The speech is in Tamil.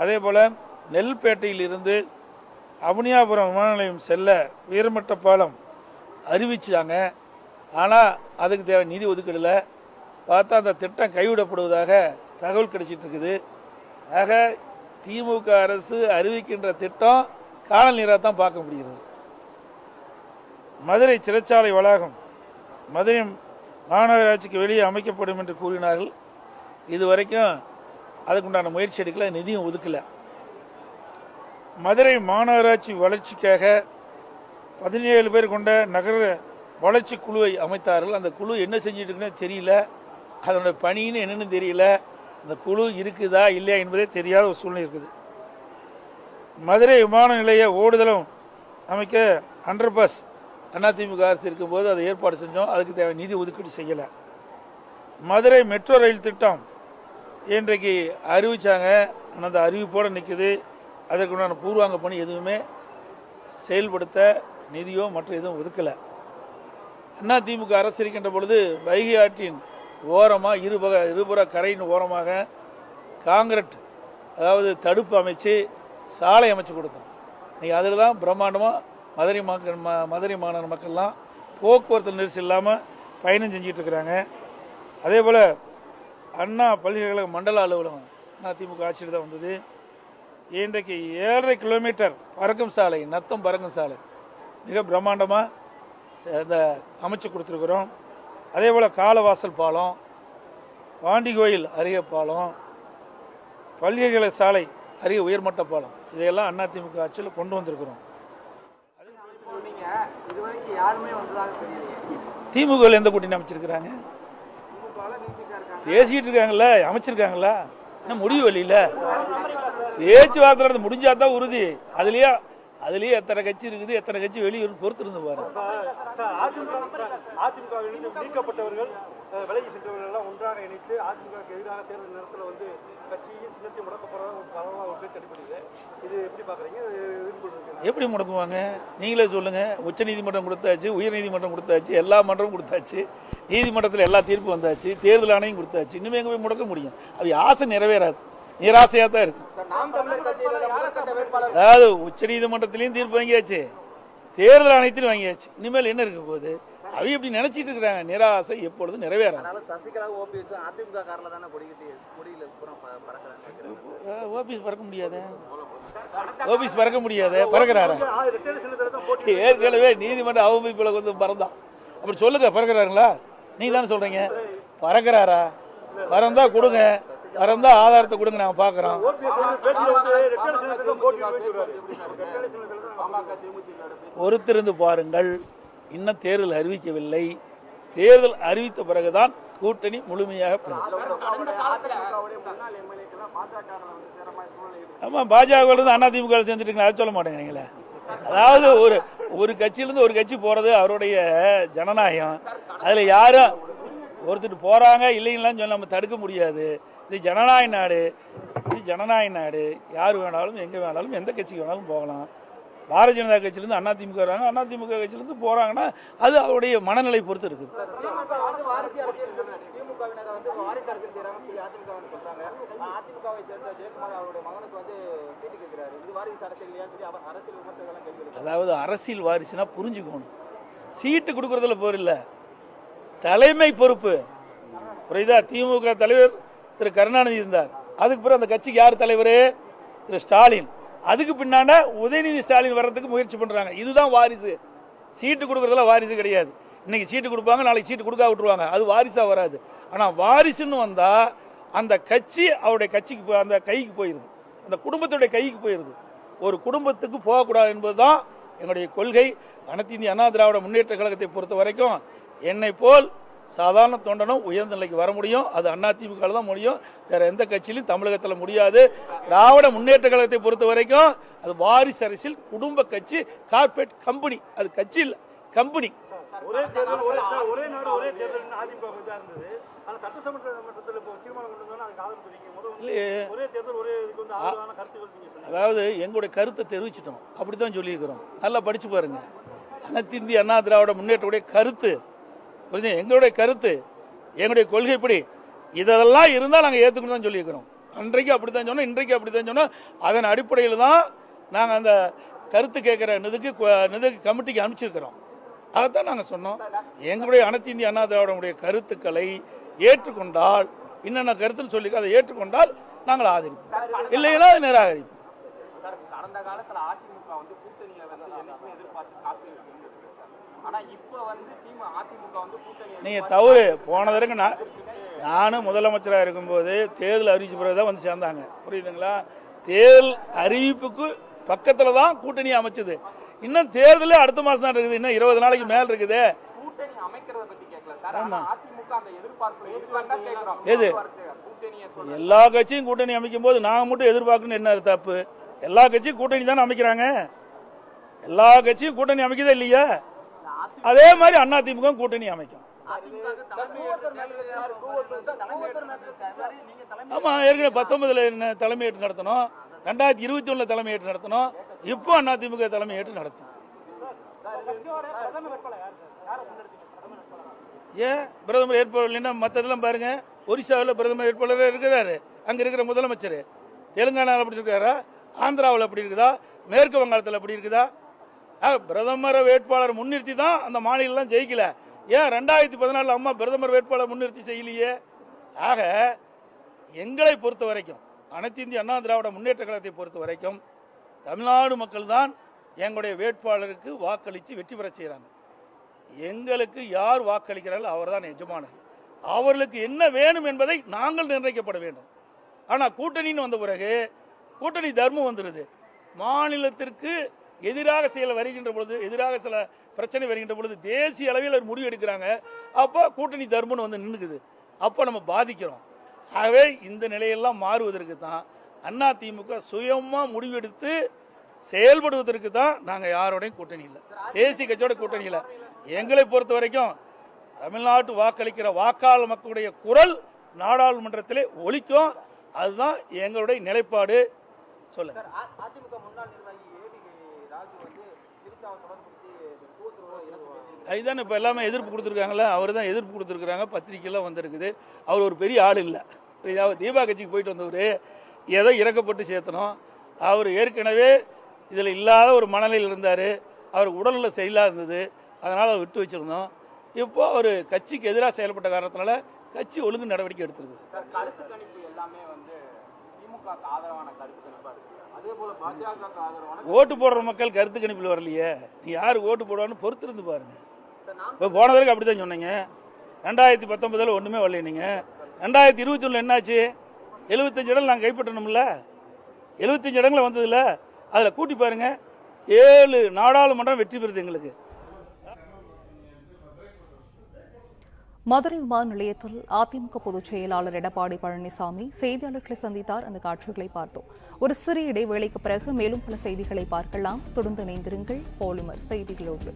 அதே போல் நெல்பேட்டையிலிருந்து அவனியாபுரம் விமான நிலையம் செல்ல உயர்மட்ட பாலம் அறிவிச்சாங்க. ஆனால் அதுக்கு தேவை நிதி ஒதுக்கிடலை பார்த்தா அந்த திட்டம் கைவிடப்படுவதாக தகவல் கிடைச்சிட்டு இருக்குது. ஆக திமுக அரசு அறிவிக்கின்ற திட்டம் காணல் நீராக தான் பார்க்க முடிகிறது. மதுரை சிறைச்சாலை வளாகம் மதுரை மாநகராட்சிக்கு வெளியே அமைக்கப்படும் என்று கூறினார்கள். இதுவரைக்கும் அதுக்குண்டான முயற்சி எடுக்கல நிதியும் ஒதுக்கல. மதுரை மாநகராட்சி வளர்ச்சிக்காக பதினேழு பேர் கொண்ட நகர வளர்ச்சி குழுவை அமைத்தார்கள். அந்த குழு என்ன செஞ்சுட்டு தெரியல. அதனோட பணின்னு என்னென்னு தெரியல. அந்த குழு இருக்குதா இல்லையா என்பதே தெரியாத ஒரு சூழ்நிலை இருக்குது. மதுரை விமான நிலைய ஓடுதளம் அமைக்க அண்டர் பஸ் அதிமுக அரசு இருக்கும்போது அதை ஏற்பாடு செஞ்சோம். அதுக்கு தேவை நிதி ஒதுக்கீடு செய்யலை. மதுரை மெட்ரோ ரயில் திட்டம் இன்றைக்கு அறிவிச்சாங்க. ஆனால் அந்த அறிவிப்போடு நிற்குது அதற்குண்டான பூர்வாங்க பணி எதுவுமே செயல்படுத்த நிதியோ மற்ற எதுவும் ஒதுக்கலை. அண்ணா திமுக அரசு இருக்கின்ற பொழுது வைகை ஆற்றின் ஓரமாக இருபக இருபுற கரையின் ஓரமாக காங்கிரட் அதாவது தடுப்பு அமைச்சு சாலை அமைச்சு கொடுத்தோம். இன்றைக்கி அதில் தான் பிரம்மாண்டமாக மதுரை மக்கள் ம- மதுரை மாநகர மக்கள்லாம் போக்குவரத்து நெரிசல் இல்லாமல் பயணம் செஞ்சிகிட்ருக்குறாங்க அதே போல் அண்ணா பல்கலைக்கழக மண்டல அலுவலகம். அண்ணா திமுக ஆட்சியில் தான் வந்தது. இன்றைக்கு ஏழரை கிலோமீட்டர் பறக்கும் சாலை நத்தம் பறக்கும் சாலை. மிக பிரம்மாண்டமாக இந்த அமைச்சு கொடுத்துருக்குறோம். அதே போல் காலவாசல் பாலம் பாண்டி கோயில் அருகே பாலம் பல்கலைக்கழக சாலை அருகே உயர்மட்ட பாலம். இதையெல்லாம் அதிமுக ஆட்சியில் கொண்டு வந்திருக்கிறோம். இப்போ நீங்க இதுவரைக்கும் யாருமே வந்ததாக தெரியலையே. திமுக ல எந்த கூட்டணி அமைச்சிருக்கிறாங்க? பேசிட்டு இருக்காங்கல்ல அமைச்சிருக்காங்கல்ல? என்ன முடிவு வழியில்? பேச்சுவார்த்தை நடந்து முடிஞ்சாதான் உறுதி. அதுலயே அதுலயே எத்தனை கட்சி இருக்குது எத்தனை கட்சி வெளியே பொறுத்து இருந்து பாரு. சார் அதிமுக நீக்கப்பட்டவர்கள் விலகி சென்றவர்கள் ஒன்றாக இணைத்து எதிராக தேர்தல் நேரத்தில் வந்து கட்சியும் சின்னத்தையும் முடக்க போறதா ஒரு பரவலாக ஒரு பேச்சு அடிப்படுது இது எப்படி பாக்குறீங்க? எப்படி முடக்குவாங்க? நீங்களே சொல்லுங்க. உச்ச நீதிமன்றம் கொடுத்தாச்சு உயர் நீதிமன்றம் கொடுத்தாச்சு எல்லா மன்றமும் கொடுத்தாச்சு. நீதிமன்றத்தில் எல்லா தீர்ப்பு வந்தாச்சு தேர்தல் ஆணையம் கொடுத்தாச்சு. இன்னுமே எங்க போய் முடக்க முடியும்? அது ஆசை நிறைவேறாது. நிராசையா தான் வேட்பாளர். அதாவது உச்ச நீதிமன்றத்திலையும் தீர்ப்பு வாங்கியாச்சு. தேர்தல் ஆணையத்திலும் வாங்கியாச்சு. இனிமேல் என்ன இருக்க போகுது? அவங்க இப்படி நினைச்சிட்டு இருக்கிறாங்க. நிராசை அதனால சசிகலா ஓபிஎஸ் பறக்க முடியாது? ஓபிஎஸ் பறக்க முடியாது? பறக்கிறாரா? ஏற்கனவே நீதிமன்ற அவமதிப்புல வந்து பறந்தான் அப்படி சொல்லுங்க பறக்கிறாருங்களா? நீங்க தானே சொல்றீங்க. பறக்கிறாரா? பறந்தா கொடுங்க. பறந்தா ஆதாரத்தை கொடுங்க நாங்க பாக்குறோம். ஓபிஎஸ் வந்து பேட்டியில் வந்து ரெட்டை சின்னத்தில் தான் போட்டி சொல்றாரு ரெட்டை சின்னத்தில் தான் பாமக தேமுதிக பொறுத்திருந்து பாருங்கள் இன்னும் தேர்தல் அறிவிக்கவில்லை. தேர்தல் அறிவித்த பிறகுதான் கூட்டணி முழுமையாக பெறும். எம்எல்ஏக்கெல்லாம் பாஜக அதிமுக சேர்ந்துட்டு அதை சொல்ல மாட்டேங்கிறீங்களே. அதாவது ஒரு ஒரு கட்சியிலிருந்து ஒரு கட்சி போறது அவருடைய ஜனநாயகம். அதுல யாரும் ஒருத்தர் போறாங்க இல்லைங்களான்னு சொல்ல நம்ம தடுக்க முடியாது. இது ஜனநாயக நாடு. இது ஜனநாயக நாடு. யார் வேணாலும் எங்க வேணாலும் எந்த கட்சிக்கு வேணாலும் போகலாம். பாரதிய ஜனதா கட்சியிலிருந்து அதிமுக வராங்க. அதிமுக கட்சியிலிருந்து போறாங்கன்னா அது அவருடைய மனநிலை பொறுத்து இருக்குது. திமுக. அதாவது அரசியல் வாரிசுனா புரிஞ்சுக்கணும். சீட்டு கொடுக்கறதுல போர் இல்ல. தலைமை பொறுப்பு. புரியுதா? திமுக தலைவர் திரு கருணாநிதி இருந்தார். அதுக்கு பிறகு அந்த கட்சிக்கு யார் தலைவர்? திரு ஸ்டாலின். அதுக்கு பின்னாண்ட உதயநிதி ஸ்டாலின் வர்றதுக்கு முயற்சி பண்ணுறாங்க இதுதான் வாரிசு. சீட்டு கொடுக்குறதுல வாரிசு கிடையாது. இன்னைக்கு சீட்டு கொடுப்பாங்க நாளைக்கு சீட்டு கொடுக்க விட்டுருவாங்க. அது வாரிசாக வராது. ஆனால் வாரிசுன்னு வந்தால் அந்த கட்சி அவருடைய கட்சிக்கு போய் அந்த கைக்கு போயிடுது அந்த குடும்பத்துடைய கைக்கு போயிடுது ஒரு குடும்பத்துக்கு போகக்கூடாது என்பது தான் என்னுடைய கொள்கை. அனைத்து இந்திய அண்ணா திராவிட முன்னேற்ற கழகத்தை பொறுத்த வரைக்கும் என்னை போல் சாதாரண தொண்டனும் உயர்ந்த நிலைக்கு வர முடியும். அது அதிமுக தான் முடியும். வேற எந்த கட்சியிலும் தமிழகத்தில் முடியாது. திராவிட முன்னேற்ற கழகத்தை பொறுத்த வரைக்கும் அது வாரிசு அரசியல் குடும்ப கட்சி கார்பரேட் கம்பெனி அது கட்சி இல்லை கம்பெனி அதாவது எங்களுடைய கருத்தை தெரிவிச்சிட்டோம். அப்படித்தான் சொல்லியிருக்கிறோம். நல்லா படிச்சு பாருங்க. அனைத்து இந்திய அண்ணா திராவிட முன்னேற்றக்கூடிய கருத்து புரிஞ்சு எங்களுடைய கருத்து. எங்களுடைய கொள்கைப்படி இதெல்லாம் இருந்தால் நாங்கள் ஏற்றுக்கணும் தான் சொல்லியிருக்கிறோம். அன்றைக்கு அப்படி தான் சொன்னோம் இன்றைக்கு அப்படித்தான் சொன்னோம். அதன் அடிப்படையில் தான் நாங்கள் அந்த கருத்து கேட்குற நிதிக்கு நிதுக்கு நிதிக்கு கமிட்டிக்கு அனுப்பிச்சிருக்கிறோம். அதைத்தான் நாங்கள் சொன்னோம். எங்களுடைய அனைத்து இந்திய அண்ணா திராவிடனுடைய கருத்துக்களை ஏற்றுக்கொண்டால் என்னென்ன கருத்துன்னு சொல்லி அதை ஏற்றுக்கொண்டால் நாங்கள் ஆதரிப்போம். இல்லைன்னா அதை நிராகரிப்போம். கடந்த காலத்தில் அதிமுக வந்து கூட்டணியை வந்து எதிர்பார்த்து காப்பி இருக்குன்னு சார் ஆனா இப்ப வந்து திமுக அதிமுக வந்து கூட்டணி நீங்க தவறு. போன தடவை நான் நானும் முதலமைச்சராக இருக்கும்போது தேர்தல் அறிவிச்ச பிறகு தான் வந்து சேர்ந்தாங்க. புரியுதுங்களா? தேர்தல் அறிவிப்புக்கு பக்கத்துல தான் கூட்டணி அமைச்சது. இன்னும் தேர்தலே அடுத்த மாசம் தான் இருக்குது. இன்னும் இருபது நாளைக்கு மேல் இருக்குது. எது? எல்லா கட்சியும் கூட்டணி அமைக்கும் போது நாங்க மட்டும் எதிர்பார்க்கணும் என்ன தப்பு? எல்லா கட்சியும் கூட்டணி தானே அமைக்கிறாங்க? எல்லா கட்சியும் கூட்டணி அமைக்கதே இல்லையா? அதே மாதிரி அண்ணா திமுக கூட்டணி அமைக்கும். ஆமா ஏற்கனவே பத்தொன்பதுல என்ன தலைமையேற்று நடத்தணும். ரெண்டாயிரத்தி இருபத்தி ஒண்ணுல தலைமையேற்று நடத்தணும். இப்போ அண்ணா திமுக தலைமையேற்று நடத்தும். ஏன்? பிரதமர் வேட்பாளர் இல்லைன்னா மற்றதெல்லாம் பாருங்க. ஒரிசாவில் பிரதமர் வேட்பாளர் இருக்கிறாரு. அங்க இருக்கிற முதலமைச்சர். தெலுங்கானாவில் அப்படி இருக்காரா? ஆந்திராவில் அப்படி இருக்குதா? மேற்கு வங்காளத்தில் அப்படி இருக்குதா? பிரதமர் வேட்பாளர் முன்னிறுத்தி தான் அந்த மாநிலம் ஜெயிக்கல. ஏன் ரெண்டாயிரத்தி பதினாலு அம்மா பிரதமர் வேட்பாளர் முன்னிறுத்தி செய்யலையே? ஆக எங்களை பொறுத்த வரைக்கும் அனைத்து இந்திய அண்ணா திராவிட முன்னேற்ற கழகத்தை பொறுத்த வரைக்கும் தமிழ்நாடு மக்கள் தான் எங்களுடைய வேட்பாளருக்கு வாக்களித்து வெற்றி பெற செய்கிறாங்க எங்களுக்கு யார் வாக்களிக்கிறார்கள் அவர்தான் எஜமானர். அவர்களுக்கு என்ன வேணும் என்பதை நாங்கள் நிர்ணயிக்கப்பட வேண்டும். ஆனால் கூட்டணின்னு வந்த பிறகு கூட்டணி தர்மம் வந்துடுது மாநிலத்திற்கு எதிராக செயல் வருகின்ற பொழுது எதிராக சில பிரச்சனை வருகின்ற பொழுது தேசிய அளவில் ஒரு முடிவு எடுக்கிறாங்க. அப்போ கூட்டணி தர்மம்னு வந்து நின்றுக்குது அப்போ நம்ம பாதிக்கிறோம். ஆகவே இந்த நிலையெல்லாம் மாறுவதற்கு தான் அண்ணா திமுக சுயமாக முடிவெடுத்து செயல்படுவதற்கு தான் நாங்கள் யாரோடையும் கூட்டணி இல்லை. தேசிய கட்சியோட கூட்டணி இல்லை. எங்களை பொறுத்த வரைக்கும் தமிழ்நாட்டு வாக்களிக்கிற வாக்காளர் மக்களுடைய குரல் நாடாளுமன்றத்திலே ஒழிக்கும் அதுதான் எங்களுடைய நிலைப்பாடு. சொல்லுங்க. அதிமுக முன்னாள் நிர்வாகி அதுதான் இப்போ எல்லாமே எதிர்ப்பு கொடுத்துருக்காங்களே அவர் தான் எதிர்ப்பு கொடுத்துருக்குறாங்க பத்திரிக்கையெல்லாம் வந்திருக்குது. அவர் ஒரு பெரிய ஆள் இல்லை. இதாவது தீபா கட்சிக்கு போயிட்டு வந்தவர் ஏதோ இறக்கப்பட்டு சேர்த்தணும் அவர் ஏற்கனவே இதில் இல்லாத ஒரு மனநிலையில் இருந்தார். அவர் உடல்நல சரியில்லாத இருந்தது. அதனால் அவர் விட்டு வச்சிருந்தோம். இப்போ அவர் கட்சிக்கு எதிராக செயல்பட்ட காரணத்தினால கட்சி ஒழுங்கு நடவடிக்கை எடுத்திருக்குது. ஓட்டு போடுற மக்கள் கருத்து கணிப்பில் வரலையே. நீ யார் ஓட்டு போடுவான்னு பொறுத்திருந்து பாருங்க. இப்போ போன தடவை அப்படி தான் சொன்னீங்க. ரெண்டாயிரத்தி பத்தொன்பதில் ஒன்றுமே வரல நீங்கள் ரெண்டாயிரத்தி இருபத்தி ஒன்றில் என்னாச்சு? எழுபத்தஞ்சு இடம் நாங்கள் கைப்பற்றணும்ல. எழுபத்தஞ்சு இடங்களை வந்ததில்ல அதில் கூட்டி பாருங்க. ஏழு நாடாளுமன்றம் வெற்றி பெறுது எங்களுக்கு. மதுரை விமான நிலையத்தில் அதிமுக பொதுச் செயலாளர் எடப்பாடி பழனிசாமி செய்தியாளர்களை சந்தித்தார். அந்த காட்சிகளை பார்த்தோம். ஒரு சிறிய இடைவேளைக்கு பிறகு மேலும் பல செய்திகளை பார்க்கலாம். தொடர்ந்து இணைந்திருங்கள். பாலிமர் செய்திகளோடு.